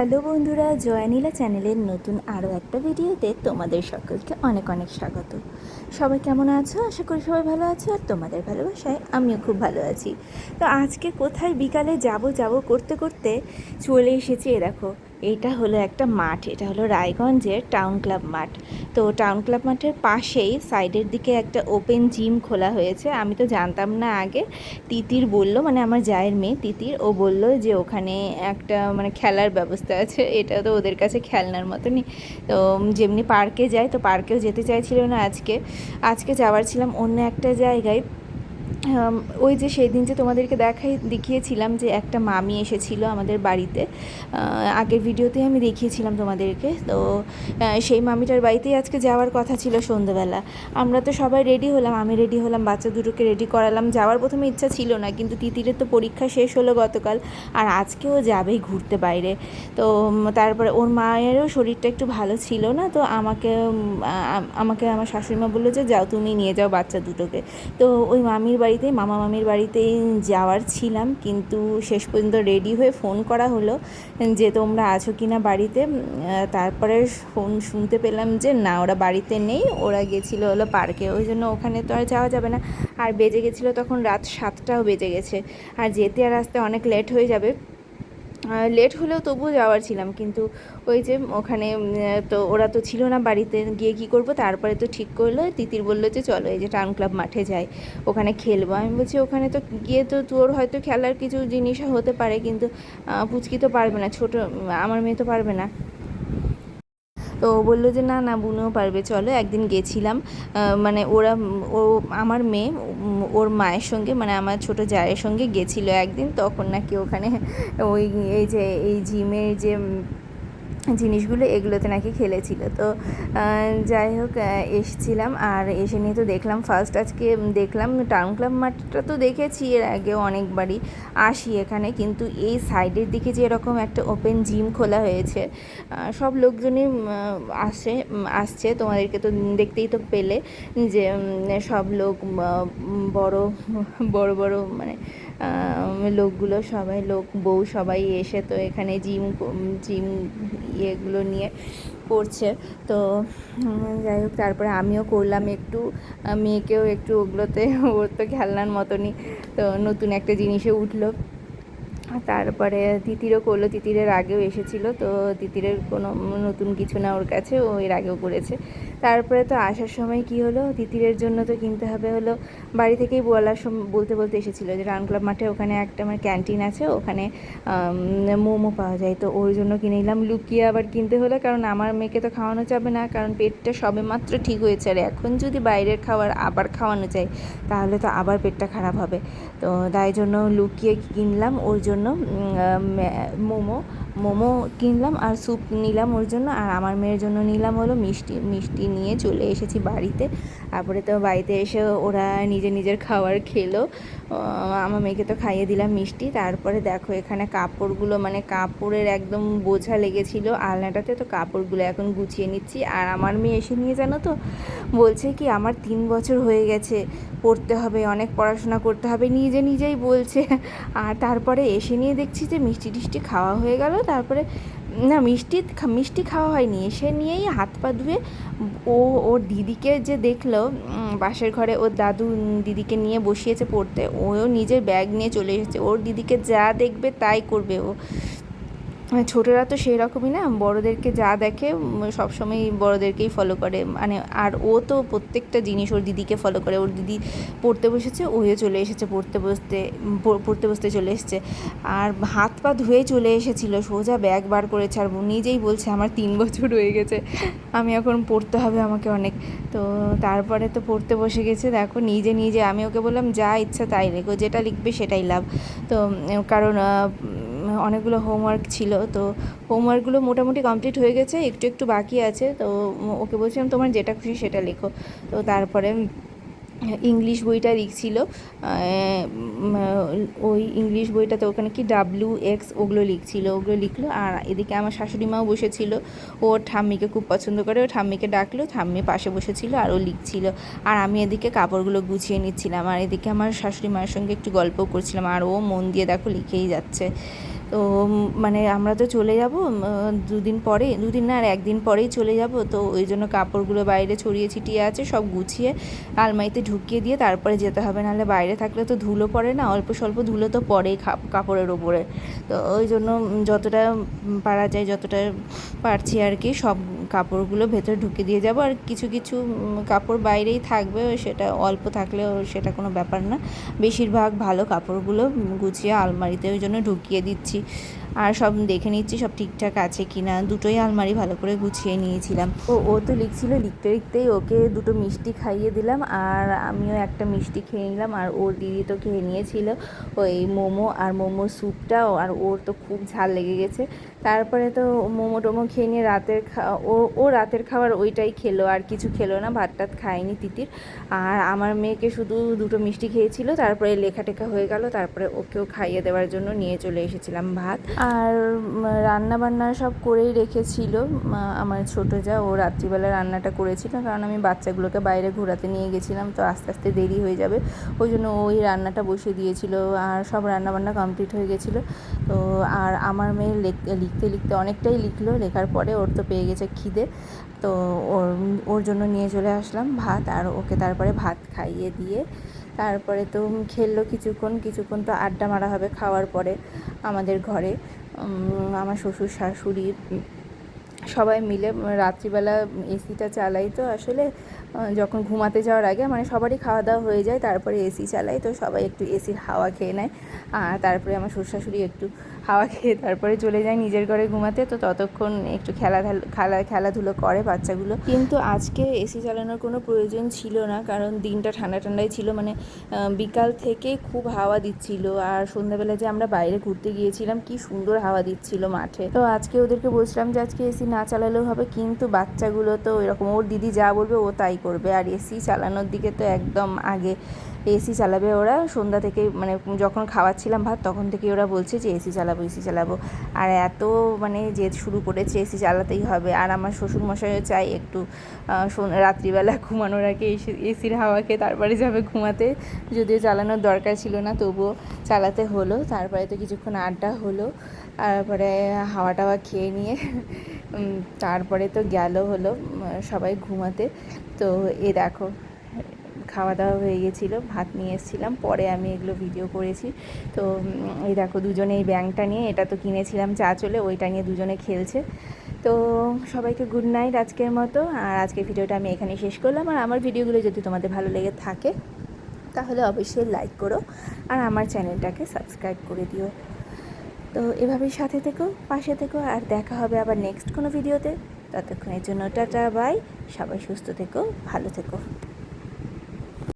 Hello বন্ধুরা, জয়ানীলা চ্যানেলের নতুন আরও একটা ভিডিওতে তোমাদের সকলকে অনেক অনেক স্বাগত। সবাই কেমন আছো? আশা করি সবাই ভালো আছো আর তোমাদের ভালোবাসায় আমিও খুব ভালো আছি। তো আজকে কোথায় বিকালে যাব যাব করতে করতে চলে এসেছি এ দেখো এটা হলো একটা মাঠ, এটা হলো রায়গঞ্জের টাউন ক্লাব মাঠ। তো টাউন ক্লাব মাঠের পাশেই সাইডের দিকে একটা ওপেন জিম খোলা হয়েছে। আমি তো জানতাম না আগে। তিতির বলল মানে আমার জায়ের মেয়ে তিতির, ও বলল যে ওখানে একটা মানে খেলার ব্যবস্থা আছে, এটা তো ওদের কাছে খেলনার মতনই। তো যেমনি পার্কে যায়, তো পার্কেও যেতে চাইছিল না আজকে। আজকে যাওয়ার ছিলাম অন্য একটা জায়গায়। ওই যে সেই দিন যে তোমাদেরকে দেখাই, দেখিয়েছিলাম যে একটা মামি এসেছিল আমাদের বাড়িতে আগের ভিডিওতে আমি দেখিয়েছিলাম তোমাদেরকে, তো সেই মামিটার বাড়িতেই আজকে যাওয়ার কথা ছিল সন্ধ্যেবেলা আমরা তো সবাই রেডি হলাম, আমি রেডি হলাম, বাচ্চা দুটোকে রেডি করালাম, যাওয়ার প্রথমে ইচ্ছা ছিল না, কিন্তু তিতিরের তো পরীক্ষা শেষ হলো গতকাল, আর আজকেও যাবেই ঘুরতে বাইরে। তো তারপরে ওর মায়েরও শরীরটা একটু ভালো ছিল না, তো আমাকে আমাকে আমার শাশুড়িমা বলল যে, যাও তুমি নিয়ে যাও বাচ্চা দুটোকে। তো, ওই মামির বাড়িতে, মামা মামির বাড়িতে যাওয়ার ছিলাম, কিন্তু শেষ পর্যন্ত রেডি হয়ে ফোন করা হলো যে তোমরা আছো কি না বাড়িতে তারপরে ফোন শুনতে পেলাম যে না, ওরা বাড়িতে নেই, ওরা গেছিল হলো পার্কে। ওই জন্য ওখানে তো আর যাওয়া যাবে না। আর বেজে গেছিল তখন রাত সাতটাও বেজে গেছে। আর যেতে আর আসতে অনেক লেট হয়ে যাবে। লেট হলেও তবুও যাওয়ার ছিলাম, কিন্তু ওই যে ওখানে তো ওরা তো ছিল না বাড়িতে, গিয়ে কি করব? তারপরে তো ঠিক করল, তিতির বলল যে চলো, এই যে টাউন ক্লাব মাঠে যাই, ওখানে খেলব। আমি বলছি, ওখানে তো গিয়ে তো তোর হয়তো খেলার কিছু জিনিস হতে পারে, কিন্তু পুচকি তো পারবে না, ছোট, আমার মেয়ে তো পারবে না। তো বলল যে, না না বুনেও পারবে, চলো। একদিন গেছিলাম মানে ওরা, ও, আমার মেয়ে ওর মায়ের সঙ্গে মানে আমার ছোট জায়ের সঙ্গে গেছিল একদিন। তখন নাকি ওখানে ওই, এই যে, এই জিমের যে জিনিসগুলো এগুলোতে নাকি খেলেছিল। তো যাই হোক এসেছিলাম আর এসে নিয়ে তো দেখলাম ফার্স্ট আজকে দেখলাম টাউন ক্লাব মাঠটা তো দেখেছি এর আগেও অনেকবারই আসি এখানে। কিন্তু এই সাইডের দিকে যে এরকম একটা ওপেন জিম খোলা হয়েছে সব লোকজনই আসে আসছে। তোমাদেরকে তো দেখতেই তো পেলে যে সব লোক বড় বড় বড় মানে লোকগুলো সবাই, লোক, বউ সবাই এসে তো এখানে জিম জিম ইয়েগুলো নিয়ে করছে। তো যাই হোক, তারপরে আমিও করলাম একটু। মেয়েকেও একটু ওগুলোতে, ওর তো খেলনার মতনই। তো নতুন একটা জিনিসে উঠল। তারপরে তিতিরও করল, তিতিরের আগেও এসেছিল, তো তিতিরের কোনো নতুন কিছু না ওর কাছে, ও এর আগেও করেছে। তারপরে তো আসার সময় কি হলো? তিতিরের জন্য তো কিনতে হবে হলো, বাড়ি থেকেই বলার বলতে বলতে এসেছিল যে রান ক্লাব মাঠে ওখানে একটা আমার ক্যান্টিন আছে, ওখানে মোমো পাওয়া যায়। তো ওর জন্য কিনে নিলাম। লুকিয়ে আবার কিনতে হলো, কারণ আমার মেয়েকে তো খাওয়ানো যাবে না, কারণ পেটটা সবে মাত্র ঠিক হয়েছে। আর এখন যদি বাইরের খাবার আবার খাওয়ানো যায়, তাহলে তো আবার পেটটা খারাপ হবে। তো তাই জন্য লুকিয়ে কিনলাম, ওর জন্য ನಾನು ಮೋಮೋ মোমো কিনলাম আর স্যুপ নিলাম ওর জন্য, আর আমার মেয়ের জন্য নিলাম হলো মিষ্টি মিষ্টি নিয়ে চলে এসেছি বাড়িতে। তারপরে তো বাড়িতে এসে ওরা নিজের নিজের খাবার খেলো। আমার মেয়েকে তো খাইয়ে দিলাম মিষ্টি। তারপরে দেখো এখানে কাপড়গুলো মানে কাপড়ের একদম বোঝা লেগেছিল আলনাটাতে, তো কাপড়গুলো এখন গুছিয়ে নিচ্ছি। আর আমার মেয়ে এসে নিয়ে জানো তো, বলছে কি, আমার তিন বছর হয়ে গেছে, পড়তে হবে, অনেক পড়াশোনা করতে হবে। নিজে নিজেই বলছে। আর তারপরে এসে নিয়ে দেখছি যে মিষ্টি টিষ্টি খাওয়া হয়ে গেল। তারপরে, না, মিষ্টি মিষ্টি খাওয়া হয়নি। এসে নিয়েই হাত পা ধুয়ে ও, ওর দিদিকে যে দেখল বাসের ঘরে ওর দাদু দিদিকে নিয়ে বসিয়েছে পড়তে ওও নিজের ব্যাগ নিয়ে চলে এসেছে। ওর দিদিকে যা দেখবে তাই করবে ও। ছোটরা তো সেই রকমই না, বড়োদেরকে যা দেখে সবসময় বড়োদেরকেই ফলো করে। মানে আর ও তো প্রত্যেকটা জিনিস ওর দিদিকে ফলো করে। ওর দিদি পড়তে বসেছে ওয়ে চলে এসেছে পড়তে বসতে পড়তে বসতে চলে এসেছে। আর হাত পা ধুয়ে চলে এসেছিল, সোজা ব্যাগ বার করেছে আর নিজেই বলছে, আমার তিন বছর হয়ে গেছে, আমি এখন পড়তে হবে আমাকে অনেক। তো তারপরে তো পড়তে বসে গেছে। দেখো, নিজে নিজে, আমি ওকে বললাম, যা ইচ্ছা তাই লেখো যেটা লিখবে সেটাই লাভ। তো কারণ অনেকগুলো হোমওয়ার্ক ছিল, তো হোমওয়ার্কগুলো মোটামুটি কমপ্লিট হয়ে গেছে, একটু একটু বাকি আছে, তো ওকে বলছিলাম, তোমার যেটা খুশি সেটা লেখো। তো তারপরে ইংলিশ বইটা লিখছিল ওই ইংলিশ বইটাতে ওখানে কি ডাব্লিউ এক্স ওগুলো লিখছিল, ওগুলো লিখলো, আর এদিকে আমার শাশুড়ি মাও বসেছিল, ও ওর ঠাম্মিকে খুব পছন্দ করে, ও ঠাম্মিকে ডাকলো, ঠাম্মি পাশে বসেছিল, আর ও লিখছিল, আর আমি এদিকে কাপড়গুলো গুছিয়ে নিচ্ছিলাম, আর এদিকে আমার শাশুড়ি মায়ের সঙ্গে একটু গল্প করছিলাম, আর ও মন দিয়ে দেখো লিখেই যাচ্ছে। তো মানে আমরা তো চলে যাব দুদিন পরে, দুদিন না, আর একদিন পরেই চলে যাব। তো ওই জন্য কাপড়গুলো বাইরে ছড়িয়ে ছিটিয়ে আছে, সব গুছিয়ে আলমারিতে ঢুকিয়ে দিয়ে তারপরে যেতে হবে। নাহলে বাইরে থাকলে তো ধুলো পড়ে না, অল্প স্বল্প ধুলো তো পড়েই কাপড়ের ওপরে। তো ওই জন্য যতটা পারা যায়, যতটা পারছি আর কি, সব কাপড়গুলো ভেতরে ঢুকে দিয়ে যাব। আর কিছু কিছু কাপড় বাইরেই থাকবে, সেটা অল্প থাকলেও সেটা কোনো ব্যাপার না। বেশিরভাগ ভালো কাপড়গুলো গুছিয়ে আলমারিতে ওই জন্য ঢুকিয়ে দিচ্ছি। আর সব দেখে নিচ্ছি সব ঠিকঠাক আছে কি না দুটোই আলমারি ভালো করে গুছিয়ে নিয়েছিলাম। ও ও তো লিখছিল, লিখতে লিখতেই ওকে দুটো মিষ্টি খাইয়ে দিলাম আর আমিও একটা মিষ্টি খেয়ে নিলাম আর ওর দিদি তো খেয়ে নিয়েছিল ওই মোমো আর মোমোর স্যুপটাও আর ওর তো খুব ঝাল লেগে গেছে। তারপরে তো মোমো টোমো খেয়ে নিয়ে রাতের ও ও রাতের খাবার ওইটাই খেলো আর কিছু খেলো না, ভাত টাত খায়নি তিতির। আর আমার মেয়েকে শুধু দুটো মিষ্টি খেয়েছিল, তারপরে লেখা টেখা হয়ে গেল, তারপরে ওকেও খাইয়ে দেওয়ার জন্য নিয়ে চলে এসেছিলাম ভাত। আর রান্না বান্না সব করেই রেখেছিল আমার ছোটো যা। ও রাত্রিবেলা রান্নাটা করেছিল, কারণ আমি বাচ্চাগুলোকে বাইরে ঘোরাতে নিয়ে গেছিলাম, তো আস্তে আস্তে দেরি হয়ে যাবে। ওই জন্য ওই রান্নাটা বসিয়ে দিয়েছিল, আর সব রান্না বান্না কমপ্লিট হয়ে গেছিল। তো, আর আমার মেয়ে লেখ- লিখতে লিখতে অনেকটাই লিখলো, লেখার পরে ওর তো পেয়ে গেছে খিদে। তো ওর ওর জন্য নিয়ে চলে আসলাম ভাত, আর ওকে তারপরে ভাত খাইয়ে দিয়ে, তারপরে তো খেললো কিছুক্ষণ কিছুক্ষণ তো আড্ডা মারা হবে খাওয়ার পরে। আমাদের ঘরে আমার শ্বশুর, শাশুড়ি, সবাই মিলে রাত্রিবেলা এসিটা চালাই তো আসলে যখন ঘুমাতে যাওয়ার আগে মানে সবারই খাওয়া দাওয়া হয়ে যায়, তারপরে এসি চালাই তো সবাই একটু এসির হাওয়া খেয়ে নেয়। আর তারপরে আমার শ্বশুর শাশুড়ি একটু হাওয়া খেয়ে তারপরে চলে যায় নিজের ঘরে ঘুমাতে। তো ততক্ষণ একটু খেলা খেলা, খেলাধুলো করে বাচ্চাগুলো। কিন্তু আজকে এসি চালানোর কোনো প্রয়োজন ছিল না, কারণ দিনটা ঠান্ডা ঠান্ডাই ছিল। মানে বিকাল থেকে খুব হাওয়া দিচ্ছিল। আর সন্ধ্যাবেলা যে আমরা বাইরে ঘুরতে গিয়েছিলাম, কি সুন্দর হাওয়া দিচ্ছিল মাঠে। তো আজকে ওদেরকে বলছিলাম যে, আজকে এসি না চালালেও হবে। কিন্তু বাচ্চাগুলো তো এরকম, ওর দিদি যা বলবে, ও তাই করবে। আর এসি চালানোর দিকে তো একদম আগে এসি চালাবে ওরা। সন্ধ্যা থেকে মানে যখন খাওয়াচ্ছিলাম ভাত, তখন থেকে ওরা বলছে যে, এসি চালাবো। এসি চালাবো। আর এত মানে জেদ শুরু করেছে এসি চালাতেই হবে। আর আমার শ্বশুরমশাইও চাই একটু রাত্রিবেলা ঘুমানোর আগে এসি, এসির হাওয়া খেয়ে তারপরে যাবে ঘুমাতে। যদিও চালানোর দরকার ছিল না, তবুও চালাতে হলো। তারপরে তো কিছুক্ষণ আড্ডা হলো। তারপরে হাওয়া টাওয়া খেয়ে নিয়ে তারপরে তো গেল হলো সবাই ঘুমাতে। তো এ দেখো খাওয়া দাওয়া হয়ে গেছিল, ভাত নিয়ে এসেছিলাম, পরে আমি এগুলো ভিডিও করেছি। তো এই দেখো দুজনে এই ব্যাংকটা নিয়ে, এটা তো কিনেছিলাম চা চলে, ওইটা নিয়ে দুজনে খেলছে। তো, সবাইকে গুড নাইট আজকের মতো, আর আজকের ভিডিওটা আমি এখানে শেষ করলাম। আর আমার ভিডিওগুলো যদি তোমাদের ভালো লেগে থাকে, তাহলে অবশ্যই লাইক করো, আর আমার চ্যানেলটাকে সাবস্ক্রাইব করে দিও। তো, এভাবেই সাথে থেকো, পাশে থেকো, আর দেখা হবে আবার নেক্সট কোনো ভিডিওতে ততক্ষণের জন্য টাটা বাই সবাই সুস্থ থেকো, ভালো থেকো।